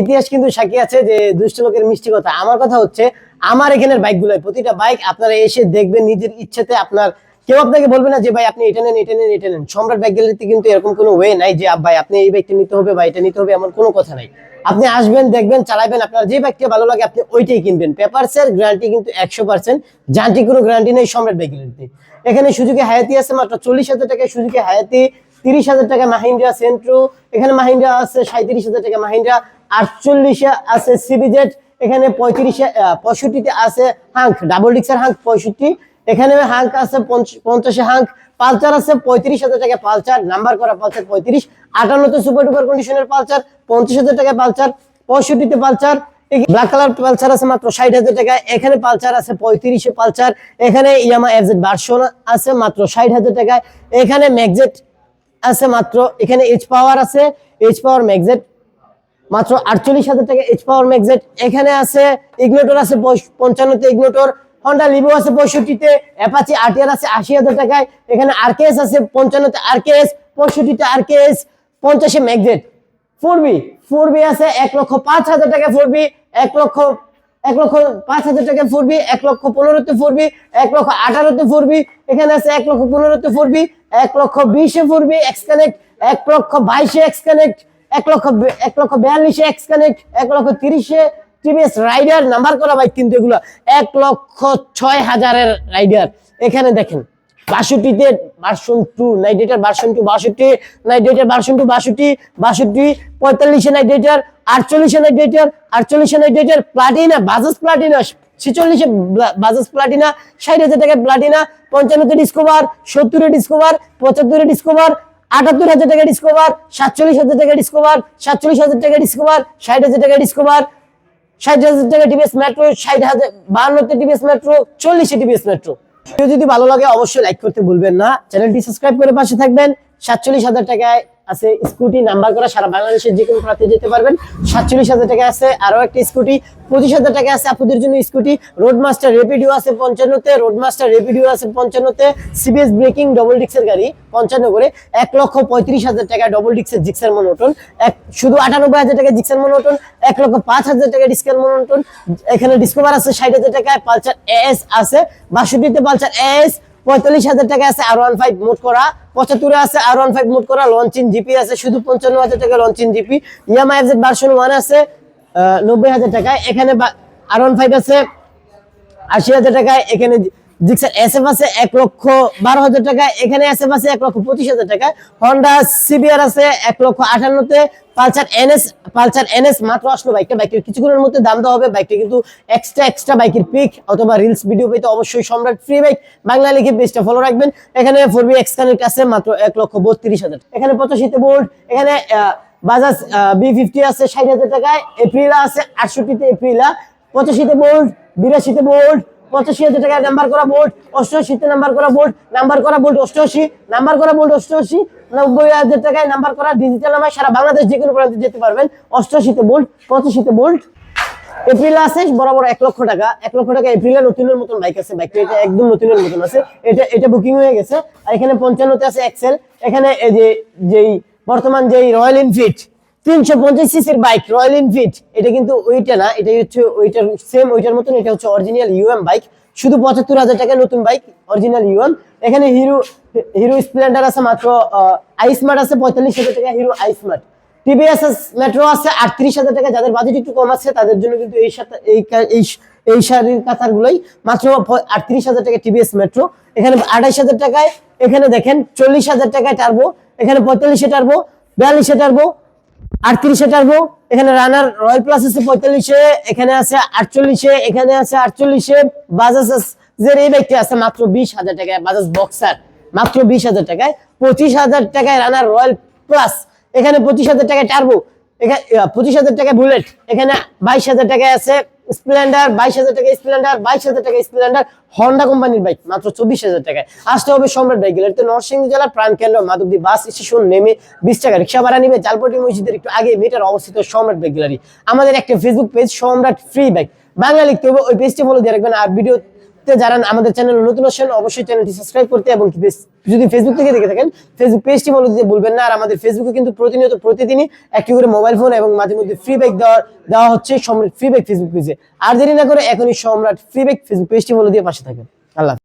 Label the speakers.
Speaker 1: ইতিহাস কিন্তু সাক্ষী আছে যে দুষ্ট লোকের মিষ্টি কথা। আমার কথা হচ্ছে, আমার এখানের বাইকগুলো প্রতিটা বাইক আপনারা এসে দেখবেন, নিজের ইচ্ছাতে আপনার, কেউ আপনাকে বলবে না যে, ভাই, আপনি এটা নেন এটা নেন এটা নেন। সম্রাট বাইক গ্যালারিতে কিন্তু এরকম কোনো ওয়ে নাই যে ভাই, আপনি এই বাইকটা নিতে হবে বা এটা নিতে হবে, এমন কোনো কথা নাই। আপনি আসবেন, দেখবেন, চালাবেন, আপনার যে বাইকটা ভালো লাগে আপনি ওইটাই কিনবেন। পেপারসের গ্যারান্টি কিন্তু একশো পার্সেন্ট যান্ত্রিক কোনো গ্যারান্টি নেই সম্রাট বাইক গ্যালারিতে। এখানে সুযোগে হায়াতি আছে মাত্র চল্লিশ হাজার টাকায় সুযোগে হায়াতি তিরিশ হাজার টাকা মাহিন্দ্রা সেন্ট্রো, এখানে মাহিন্দ্রা আছে সাঁত্রিশ হাজার টাকা মাহিন্দ্রা, আটচল্লিশে আছে সিবিজেড এখানে পঁয়ত্রিশে পঁয়ষট্টিতে আছে হাঙ্ক ডাবল ডিক্সের হাঙ্ক পঁয়ষট্টি, এখানে হাঙ্ক আছে পঞ্চাশে হাঙ্ক, পালচার আছে পঁয়ত্রিশ হাজার টাকা পালচার নাম্বার করা পালচার পঁয়ত্রিশ, আটান্নতে সুপার ডুপার কন্ডিশনের পালচার, পঞ্চাশ হাজার টাকা পালচার, পঁয়ষট্টিতে পালচার ব্ল্যাক কালার পালচার আছে মাত্র ষাট হাজার টাকা, এখানে পালচার আছে পঁয়ত্রিশে পালচার, এখানে ইয়ামা এফজেড ভার্সন আছে মাত্র ষাট হাজার টাকায় এখানে ম্যাগজেট আছে মাত্র, এখানে এইচ পাওয়ার আছে এইচ পাওয়ার ম্যাগজেট মাত্র আটচল্লিশ হাজার টাকা এইচ পাওয়ার ম্যাগজেট এখানে আছে ইগনোটর আছে পঞ্চান্নতে ইগনোটর হন্ডা লিভো আছে পঁয়ষট্টিতে অ্যাপাচি আরটিআর আছে আশি হাজার টাকায়। এখানে আরকেএস আছে পঞ্চান্নতে আরকেএস পঁয়ষট্টিতে আরকেএস পঞ্চাশে ম্যাগজেট ফোর বি ফোর বি আছে এক লক্ষ পাঁচ হাজার টাকা ফোর বি এক লক্ষ এক লক্ষ পাঁচ হাজার টাকা ফোর বি এক লক্ষ পনেরোতে ফোর বি এক লক্ষ আঠারোতে ফোর বি এখানে আছে এক লক্ষ পনেরোতে ফোর বি এক লক্ষ বিশে ফুরবি এক্স কানেক্ট এক লক্ষ বাইশে এক্স কানেক্ট এক লক্ষ এক লক্ষ বিয়াল্লিশে এক্স কানেক্ট এক লক্ষ তিরিশে টিভিএস রাইডার নাম্বার করা বাইক কিন্তু এগুলো এক লক্ষ ছয় হাজারের রাইডার এখানে দেখেন বাষট্টিতে ভার্সন টু নাইডেটার ভার্সন টু বাষট্টি নাইডেটার ভার্সন টু বাষট্টি বাষট্টি পঁয়তাল্লিশে নাইডেটার আটচল্লিশে নাইডেটার আটচল্লিশে নাইডেটার প্লাটিনা বাজাজ প্লাটিনা ছিচল্লিশে বাজাজ প্লাটিনা ষাট হাজার টাকা প্লাটিনা পঞ্চান্নতে ডিসকভার সত্তরে ডিসকভার পঁচাত্তরে ডিসকভার আটাত্তর হাজার টাকা ডিসকভার সাতচল্লিশ হাজার টাকা ডিসকভার সাতচল্লিশ হাজার টাকা ডিসকভার ষাট হাজার টাকা ডিসকভার ষাট হাজার টাকা টিভিএস মেট্রো ষাট হাজার, বাহান্নতে টিভিএস মেট্রো চল্লিশে টিভিএস মেট্রো কেউ যদি ভালো লাগে, অবশ্যই লাইক করতে ভুলবেন না। চ্যানেলটি সাবস্ক্রাইব করে পাশে থাকবেন। সাতচল্লিশ হাজার টাকায় আছে স্কুটি নাম্বার করা, সারা বাংলাদেশের যে কোনো প্রান্তে যেতে পারবেন। সাতচল্লিশ হাজার টাকা আছে আরও একটা স্কুটি। পঁচিশ হাজার টাকা আছে আপুদের জন্য স্কুটি। রোড মাস্টার রেপিডিও আছে পঞ্চান্নতে রোড মাস্টার রেপিডিও আছে পঞ্চান্নতে। সিবিএস ব্রেকিং ডবল ডিক্সের গাড়ি, পঞ্চান্ন করে। এক লক্ষ পঁয়ত্রিশ হাজার টাকা ডবল ডিক্সের জিক্সার মনোটন এক শুধু আটানব্বই হাজার টাকা জিক্সার মনোটন এক লক্ষ পাঁচ হাজার টাকা ডিসকার মনোটন এখানে ডিসকভার আছে ষাট হাজার টাকায় পালচার এস আছে। বাষট্টিতে পালচার এস পঁয়তাল্লিশ হাজার টাকা আছে আর ওয়ান ফাইভ মোট করা, পঁচাত্তরে আছে আর ওয়ান ফাইভ মোট করা লঞ্চিন জিপি আছে, শুধু পঞ্চান্ন হাজার টাকা launching GP Yamaha FZ version one আছে নব্বই হাজার টাকায়। এখানে আর ওয়ান ফাইভ আছে, আশি হাজার টাকায়। এখানে জিক্সার এসএফ আছে এক লক্ষ বারো হাজার টাকা, এখানে এসএফ আছে এক লক্ষ পঁচিশ হাজার টাকা। হন্ডা সিবিআর আছে এক লক্ষ আটান্নতে। পালসার এনএস পালসার এনএস মাত্র আসলো বাইকটা। বাইকের কিছুক্ষণের মধ্যে দাম দেওয়া হবে। বাইকটা কিন্তু এক্সট্রা এক্সট্রা বাইকের পিক অথবা রিলস ভিডিও পেতে অবশ্যই সম্রাট ফ্রি বাইক বাংলা লিখে পেজটা ফলো রাখবেন। এখানে ফোর বি এক্স কানেক্ট আছে মাত্র এক লক্ষ বত্রিশ হাজার এখানে পঁচাশিতে বোল্ট এখানে বাজাজ বি ফিফটি আছে ষাট হাজার টাকায়। এপ্রিলা আছে আটষট্টিতে এপ্রিলা পঁচাশিতে বোল্ট বিরাশিতে বোল্ট পঁচাশি হাজার টাকায় নাম্বার করা বোল্ট অষ্টআশিতে নাম্বার করা বোল্ট নাম্বার করা বোল্ট অষ্টআশি নাম্বার করা বোল্ট অষ্টআশি, নব্বই হাজার টাকায় নাম্বার করা ডিজিটাল নামায় সারা বাংলাদেশ যে কোনো প্রান্তে যেতে পারবেন। অষ্টআশিতে বোল্ট পঁচাশিতে বোল্ট এপ্রিল আছে বরাবর এক লক্ষ টাকা, এক লক্ষ টাকা এপ্রিলে নতুনের মতন বাইক আছে বাইকটা এটা একদম নতুনের মতন আছে। এটা এটা বুকিং হয়ে গেছে। আর এখানে পঞ্চান্নতে আছে এক্সেল এখানে এই যে, যেই, বর্তমান যেই রয়্যাল এনফিল্ড তিনশো পঞ্চাশ সিসির বাইক রয়্যাল এনফিল্ড এটা কিন্তু ওইটা না, এটা হচ্ছে ওইটার সেম ওইটার মতন, এটা হচ্ছে অরিজিনাল ইউএম বাইক শুধু পঁচাত্তর হাজার টাকা নতুন বাইক অরিজিনাল ইউএম এখানে হিরো হিরো স্প্লেন্ডার আছে মাত্র আই স্মার্ট আছে, পঁয়তাল্লিশ হাজার টাকা Hero iSmart TVS Metro আছে, আটত্রিশ হাজার টাকা, যাদের বাজেট একটু কম আছে, তাদের জন্য কিন্তু এই সাথে, এই এই শাড়ির কাতার গুলোই মাত্র আটত্রিশ হাজার টাকা টিভিএস মেট্রো এখানে আঠাইশ হাজার টাকায়, এখানে দেখেন, চল্লিশ হাজার টাকায় টার্বো এখানে পঁয়তাল্লিশে টার্বো বিয়াল্লিশে টার্বো আটত্রিশে টার্বো এখানে রানার রয়্যাল প্লাস আছে পঁয়তাল্লিশে, এখানে আছে আটচল্লিশে, এখানে আছে আটচল্লিশে বাজাজ যে এই ব্যক্তি আছে মাত্র বিশ হাজার টাকায় বাজাজ বক্সার মাত্র বিশ হাজার টাকায়, পঁচিশ হাজার টাকায় রানার রয়্যাল প্লাস এখানে পঁচিশ হাজার টাকায় টার্বো এখানে পঁচিশ হাজার টাকায় বুলেট এখানে বাইশ হাজার টাকায় আছে স্প্লেন্ডার বাইশ হাজার টাকা স্প্লেন্ডার বাইশ হাজার টাকা স্প্লেন্ডার হন্ডা কোম্পানির বাইক মাত্র চব্বিশ হাজার টাকায়। আসতে হবে সম্রাট বাইক গেলে নরসিংদী জেলার প্রাণ কেন্দ্র, মাধবদী বাস স্টেশন নেমে বিশ টাকা। রিক্সা ভাড়া নিবে জালপটি মসজিদের একটু আগে মিটার অবস্থিত সম্রাট বাইক গ্যালারি আমাদের একটা Facebook page Samrat free bike Bangali হবে, ওই পেজটি ফলো দিয়ে রাখবেন, আর ভিডিও তে যারা আমাদের চ্যানেল নতুন আসেন, অবশ্যই চ্যানেলটি সাবস্ক্রাইব করতে এবং যদি ফেসবুক থেকে দেখে থাকেন ফেসবুক পেজটি ফলো দিতে বলবেন না। আর আমাদের ফেসবুকে কিন্তু প্রতিনিয়ত, প্রতিদিনই একটি করে মোবাইল ফোন এবং মাঝে মধ্যে ফ্রি ব্যাগ দেওয়া দেওয়া হচ্ছে সম্রাট ফ্রি ব্যাগ ফেসবুক পেজে আর দেরি না করে এখনই সম্রাট ফ্রি ব্যাগ ফেসবুক পেজটি ফলো দিয়ে পাশে থাকেন। আল্লাহ।